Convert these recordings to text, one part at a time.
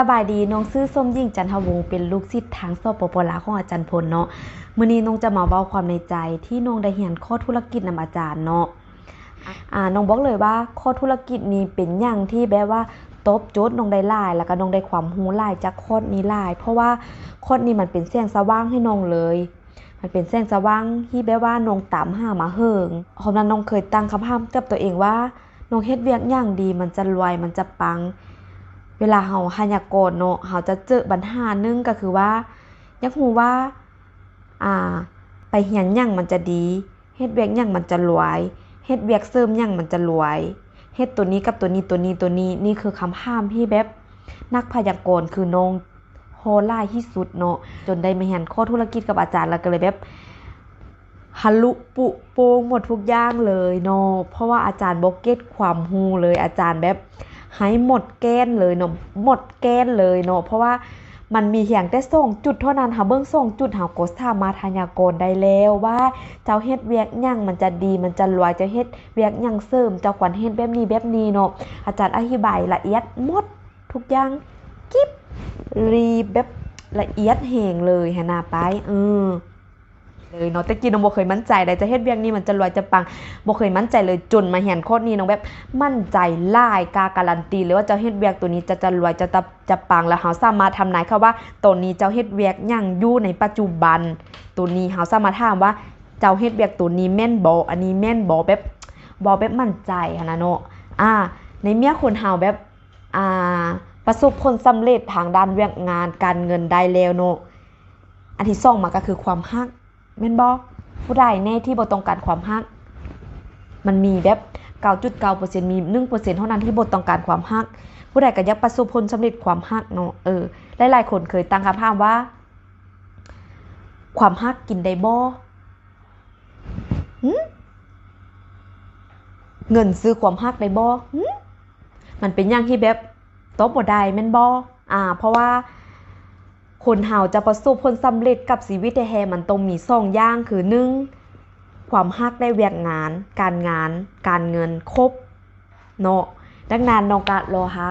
สบายดีน้องซื้อส้มยิ่งจันทวงศ์เป็นลูกศิษย์ทางสปปลาวของอาจารย์พลเนาะมื้อนี้น้องจะมาเว้าความในใจที่น้องได้เรียนข้อธุรกิจนำอาจารย์เนาะอ่าน้องบอกเลยว่าข้อธุรกิจนี้เป็นอย่างที่แบบว่าตบโจทย์น้องได้หลาย แล้วก็น้องได้ความรู้หลายจากคอนี้หลาย เพราะว่าคอนี้มันเป็นแสงสว่างให้น้องเลย มันเป็นแสงสว่างที่แบบว่าน้องตามหามาเหิงเพราะนั้นน้องเคยตั้งคำถามกับตัวเองว่าน้องเฮ็ดเวียกอย่างดีมันจะรวยมันจะปัง เวลาเฮาหายากรเนาะเฮาจะเจอปัญหาหนึงก็คือว่า อยากรู้ว่า อ่า ไปเรียนหยังมันจะดีเฮ็ดเวียกหยังมันจะรวยเฮ็ดเวียกเสริมหยังมันจะรวยเฮ็ดตัวนี้กับตัวนี้ตัวนี้ตัวนี้นี่คือคำถามที่แบบนักพยากรณ์คือน้องโหหลาที่สุดเนาะจนได้มาเรียนข้อธุรกิจกับอาจารย์แล้วก็เลยแบบฮะลุปุโปงหมดทุกอย่างเลยเนาะเพราะว่าอาจารย์บ่เก็ตความรู้เลยอาจารย์แบบ ให้หมดแกนเลยเนาะหมดแกนเลยเนาะเพราะว่ามันมีเพียงแต่ส่งจุดเท่านั้นค่ะเบื้องส่งจุดหาโกสามาทายากรได้แล้วว่าเจ้าเฮ็ดเวียกยังมันจะดีมันจะรวยเจ้าเฮ็ดเวียกยังเสริมเจ้าควรเฮ็ดแบบนี้แบบนี้เนาะอาจารย์อธิบายละเอียดหมดทุกอย่างกิ๊บรีแบบละเอียดแหงเลยหนนาไปเออ เลยเนาะแต่กี้น้องโบเคยมั่นใจได้จะเฮ็ดเวียกนี้มันจะรวยจะปังโบเคยมั่นใจเลยจนมาเห็นโคตรนี้น้องแบบมั่นใจหลายกาการันตีเลยว่าเจ้าเฮ็ดเวียกตัวนี้จะจะรวยจะจะจะปังแล้วเฮาสามารถทำนายเขาว่าตัวนี้เจ้าเฮ็ดเวียกยั่งอยู่ในปัจจุบัน ตัวนี้เฮาสามารถถามว่าเจ้าเฮ็ดเวียกตัวนี้แม่นบ่อันนี้แม่นบ่แบบบ่แบบมั่นใจหันนะเนาะอ่า ในเมียคนเฮาแบบอ่าประสบผลสำเร็จทางด้านเวียกงานการเงินได้แล้วเนาะอันที่สองมาก็คือความฮัก แม่นบ่ผู้ใดแน่ที่บ่ต้องการความฮัก มันมีแบบ9.9%มี1%เท่านั้นที่บ่ต้องการความฮัก ผู้ใดก็อยากประสบผลสำเร็จความฮักเนาะเออหลายๆคนเคยตั้งคำถามว่า ความฮักกินได้บ่หึเงินซื้อความฮักได้บ่หึมันเป็นอย่างที่แบบตบบ่ได้แม่นบ่อ่า เพราะว่า คนเฮาจะประสบผลสำเร็จกับชีวิตแท้มันต้องมีสองอย่างคือหนึ่งความฮักได้เวียกงาน การงาน การเงินครบเนาะดังนั้นน้องกะรอหา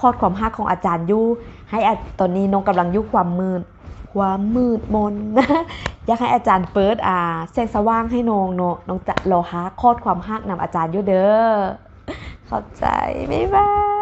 คอดความฮักของอาจารย์ยู่ให้อาตอนนี้น้องกำลังยุความมืดความมืดมนอยากให้อาจารย์เปิดอ่าแสงสว่างให้น้องเนาะน้องจะรอหาคอดความฮักนำอาจารย์ยู่เด้อเข้าใจบ๊ายบาย